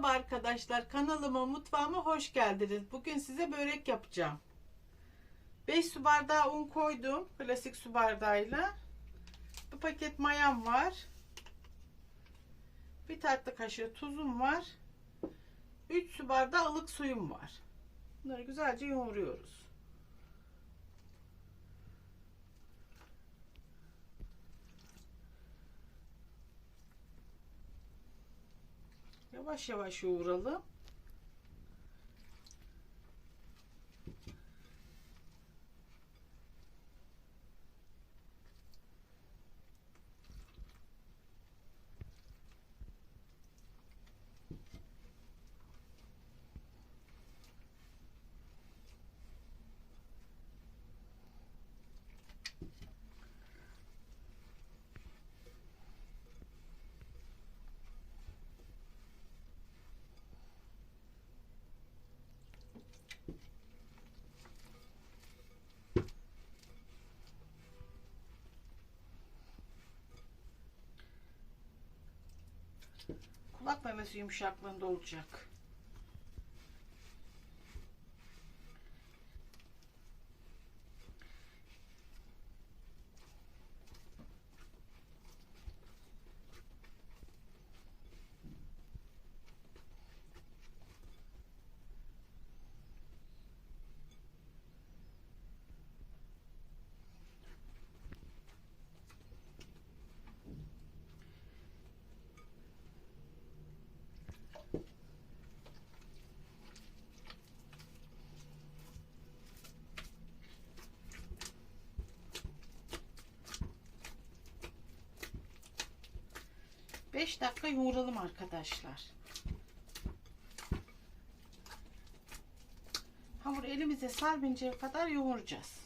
Merhaba arkadaşlar. Kanalıma, mutfağıma hoş geldiniz. Bugün size börek yapacağım. 5 su bardağı un koydum. Klasik su bardağıyla. Bir paket mayam var. Bir tatlı kaşığı tuzum var. 3 su bardağı ılık suyum var. Bunları güzelce yoğuruyoruz. Yavaş yavaş yoğuralım. Kulak memesi yumuşaklığında olacak. Beş dakika yoğuralım arkadaşlar. Hamur elimize sarmayıncaya kadar yoğuracağız.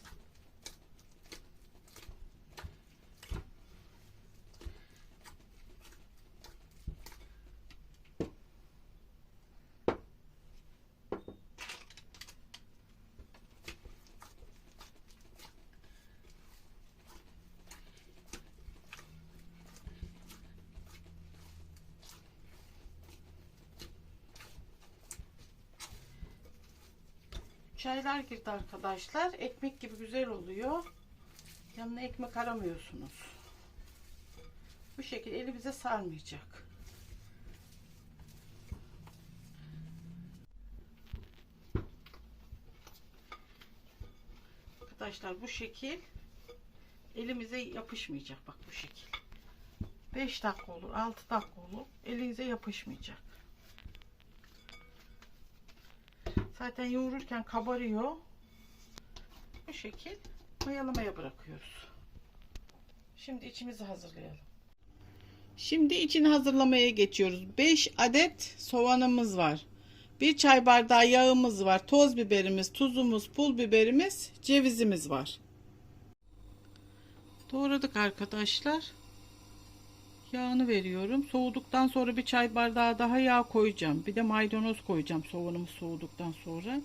Çaylar girdi arkadaşlar. Ekmek gibi güzel oluyor. Yanına ekmek aramıyorsunuz. Bu şekilde elimize sarmayacak. Arkadaşlar bu şekil elimize yapışmayacak. Bak bu şekil. 5 dakika olur, 6 dakika olur. Elinize yapışmayacak. Zaten yoğururken kabarıyor. Bu şekil mayalamaya bırakıyoruz. Şimdi içimizi hazırlayalım. Şimdi içini hazırlamaya geçiyoruz. 5 adet soğanımız var. 1 çay bardağı yağımız var. Toz biberimiz, tuzumuz, pul biberimiz, cevizimiz var. Doğradık arkadaşlar. Yağını veriyorum. Soğuduktan sonra bir çay bardağı daha yağ koyacağım. Bir de maydanoz koyacağım soğanımız soğuduktan sonra.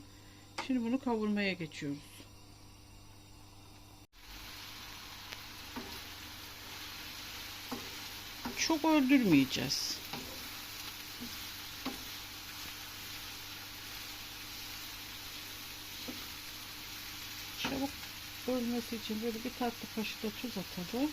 Şimdi bunu kavurmaya geçiyoruz. Çok öldürmeyeceğiz. Çabuk ölmesi için böyle bir tatlı kaşığı da tuz atalım.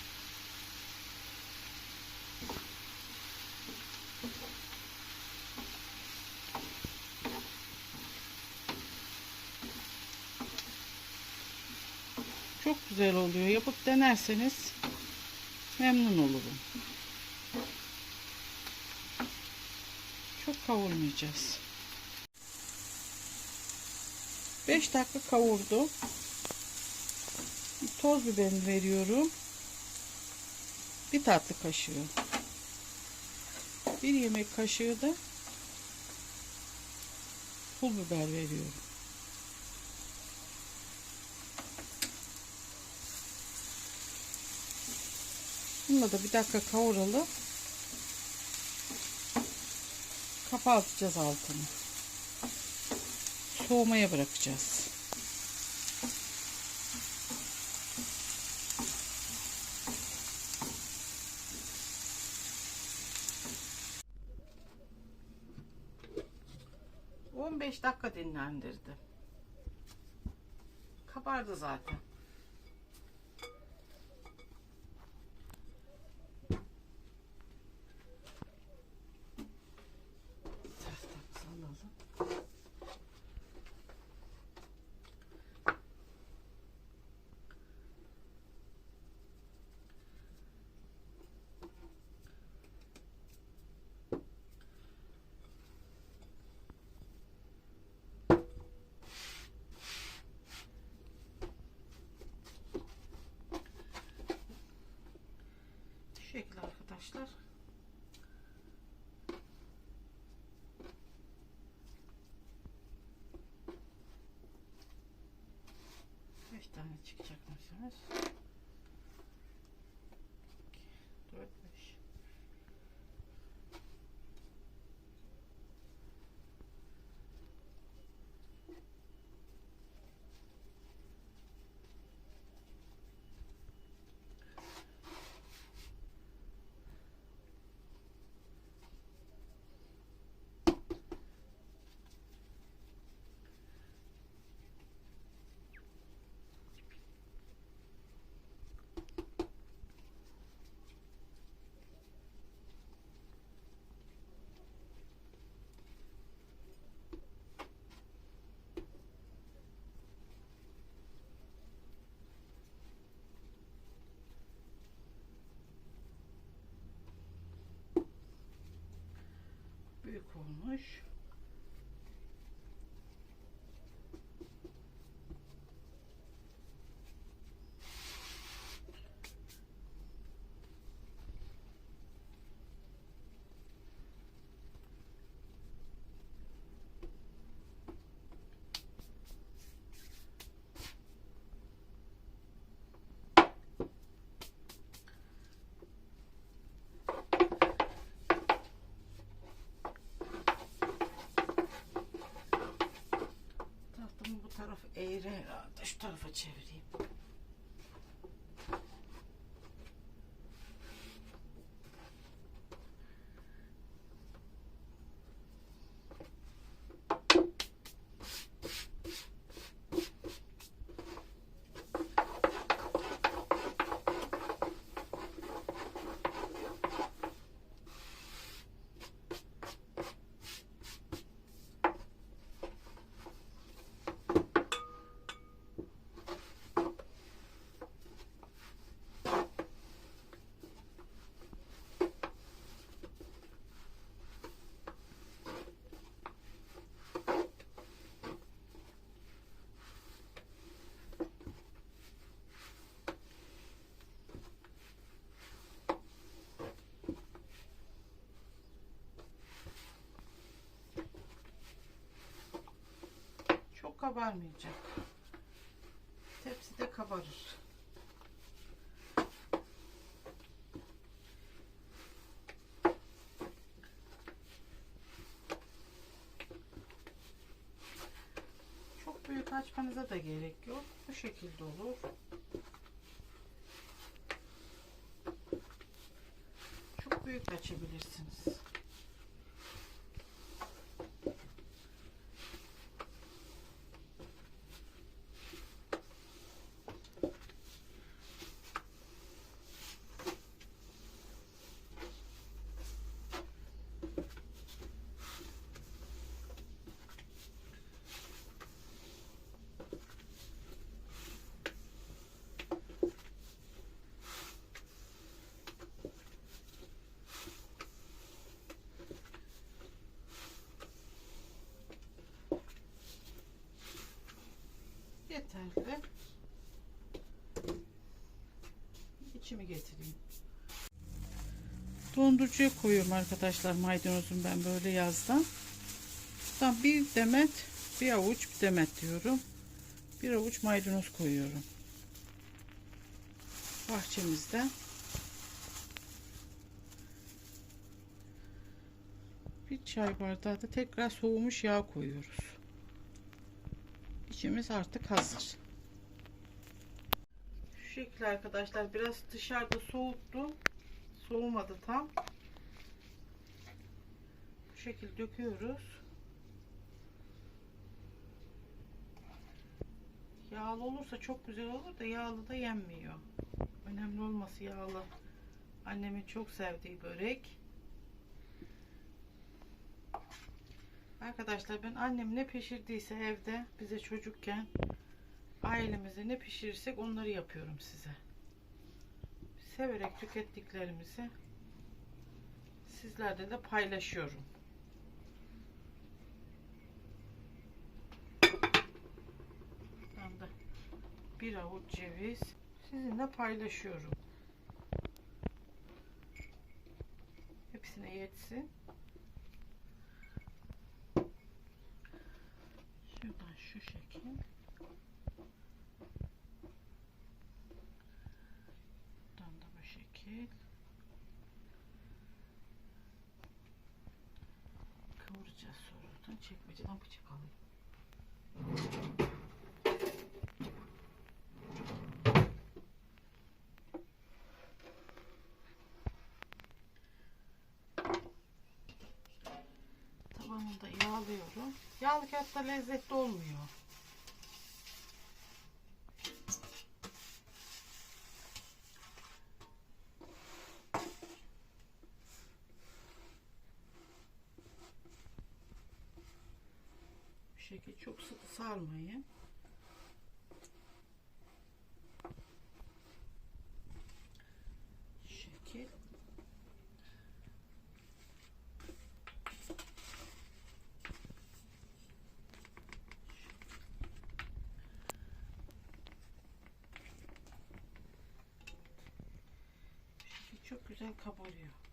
Çok güzel oluyor. Yapıp denerseniz memnun olurum. Çok kavurmayacağız. 5 dakika kavurdu. Toz biberini veriyorum. Bir tatlı kaşığı. Bir yemek kaşığı da pul biber veriyorum. Bununla da bir dakika kavuralım. Kapatacağız altını. Soğumaya bırakacağız. 15 dakika dinlendirdim. Kabardı zaten. Tahtamızı alalım. Şu şekilde arkadaşlar. Kaç tane çıkacak mısınız? 4 5 büyük olmuş. Tarafı eğri herhalde. Şu tarafa çevireyim. Çok kabarmayacak. Tepside kabarır. Çok büyük açmanıza da gerek yok. Bu şekilde olur. Çok büyük açabilirsiniz. Yeterli. İçimi getireyim. Dondurucuya koyuyorum arkadaşlar maydanozum ben böyle yazdan. Tam bir demet, bir avuç bir demet diyorum. Bir avuç maydanoz koyuyorum. Bahçemizden. Bir çay bardağı da tekrar soğumuş yağ koyuyoruz içimiz artık hazır. Şu şekilde arkadaşlar biraz dışarıda soğuttu. Soğumadı tam. Bu şekilde döküyoruz. Yağlı olursa çok güzel olur da yağlı da yenmiyor. Önemli olması yağlı. Annemin çok sevdiği börek. Arkadaşlar ben annem ne pişirdiyse evde bize çocukken ailemize ne pişirirsek onları yapıyorum size. Severek tükettiklerimizi sizlerle de paylaşıyorum. Bir avuç ceviz sizinle paylaşıyorum. Hepsine yetsin. Da yağlıyorum. Yağlı kağıtta lezzetli olmuyor. Bu şekilde çok sıkı sarmayın. Şu Şekil. Şu Çok güzel kabarıyor.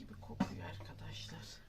Gibi kokuyor arkadaşlar.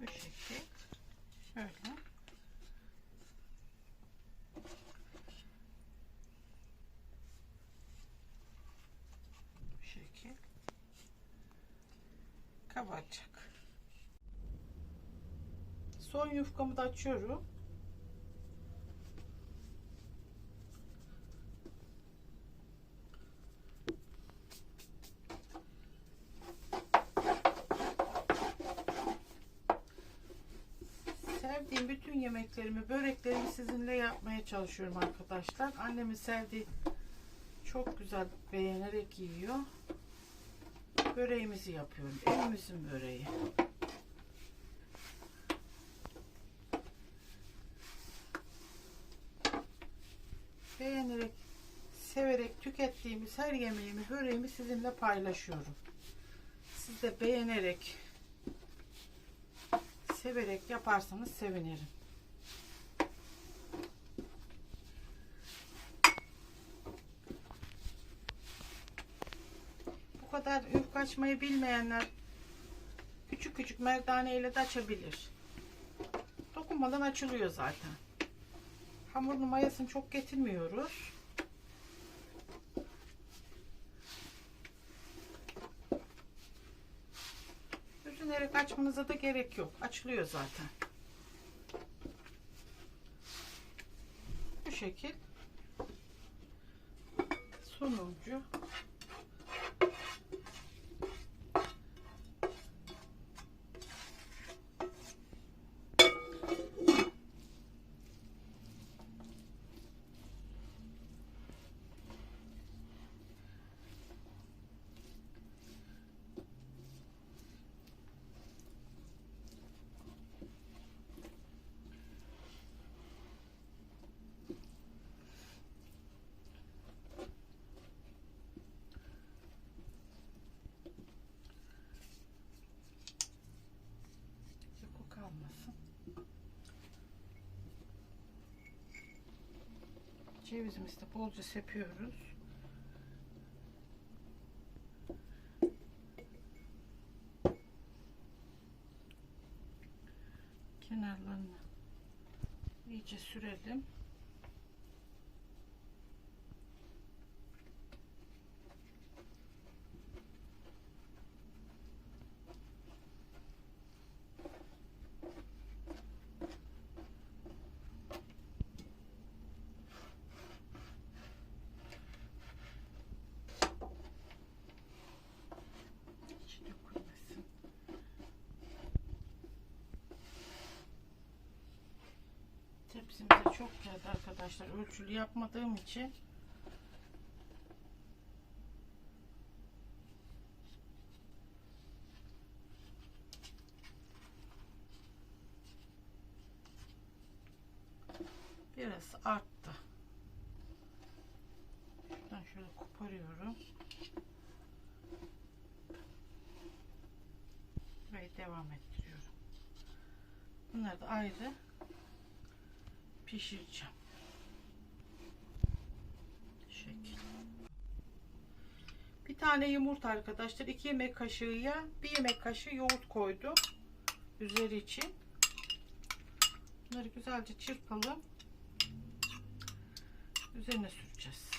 Bu şekil. Şöyle. Bu şekil. Kabaracak. Son yufkamı da açıyorum. Sevdiğim bütün yemeklerimi, böreklerimi sizinle yapmaya çalışıyorum arkadaşlar. Annemin sevdiği çok güzel beğenerek yiyor. Böreğimizi yapıyorum. Evimizin böreği. Beğenerek, severek tükettiğimiz her yemeğimi, böreğimi sizinle paylaşıyorum. Siz de beğenerek, severek yaparsanız sevinirim. Bu kadar yufka açmayı bilmeyenler küçük küçük merdane ile de açabilir. Dokunmadan açılıyor zaten. Hamurun mayasını çok getirmiyoruz. Üzerine Direkt açmanıza da gerek yok. Açılıyor zaten. Bu şekil. Sonuncu. Cevizimizi de bolca sepiyoruz. Kenarlarını iyice sürelim. Geldi arkadaşlar. Ölçülü yapmadığım için biraz arttı. Şuradan şöyle koparıyorum. Burayı devam ettiriyorum. Bunları da ayrı pişireceğim. Şekil. Bir tane yumurta arkadaşlar. 2 yemek kaşığı yağ, 1 yemek kaşığı yoğurt koydum. Üzeri için. Bunları güzelce çırpalım. Üzerine süreceğiz.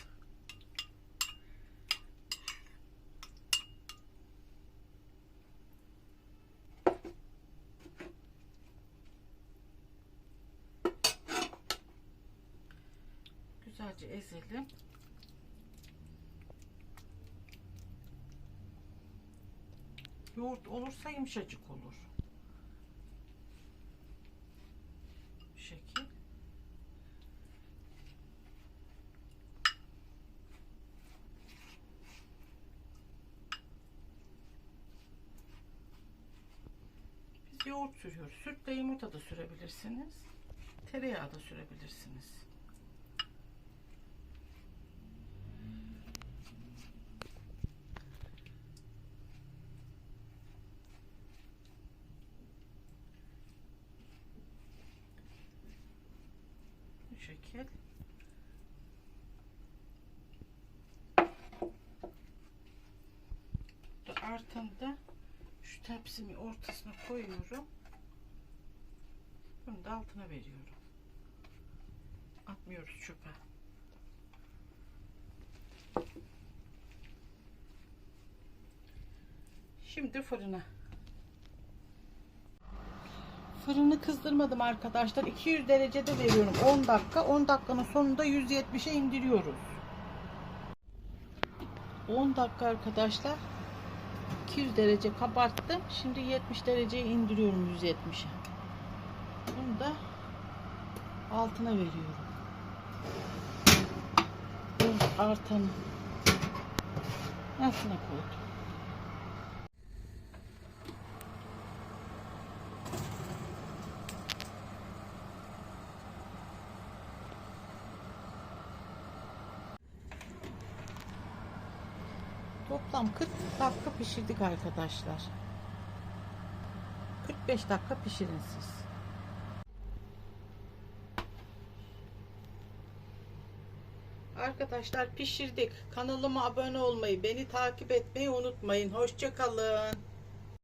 Güzelce ezelim. Yoğurt olursa yumuşacık olur. Bu şekil. Biz yoğurt sürüyoruz. Sütle yumurta da sürebilirsiniz. Tereyağı da sürebilirsiniz. Bu şekil. Bu artında şu ortasına koyuyorum. Bunu da altına veriyorum. Atmıyoruz çöpe. Şimdi fırına. Fırını kızdırmadım arkadaşlar. 200 derecede veriyorum 10 dakika. 10 dakikanın sonunda 170'e indiriyoruz. 10 dakika arkadaşlar. 200 derece kabarttım. Şimdi 70 dereceye indiriyorum 170'e. Bunu da altına veriyorum. Bu artanı altına koydum. Toplam 40 dakika pişirdik arkadaşlar. 45 dakika pişirin siz. Arkadaşlar pişirdik. Kanalıma abone olmayı, beni takip etmeyi unutmayın. Hoşçakalın.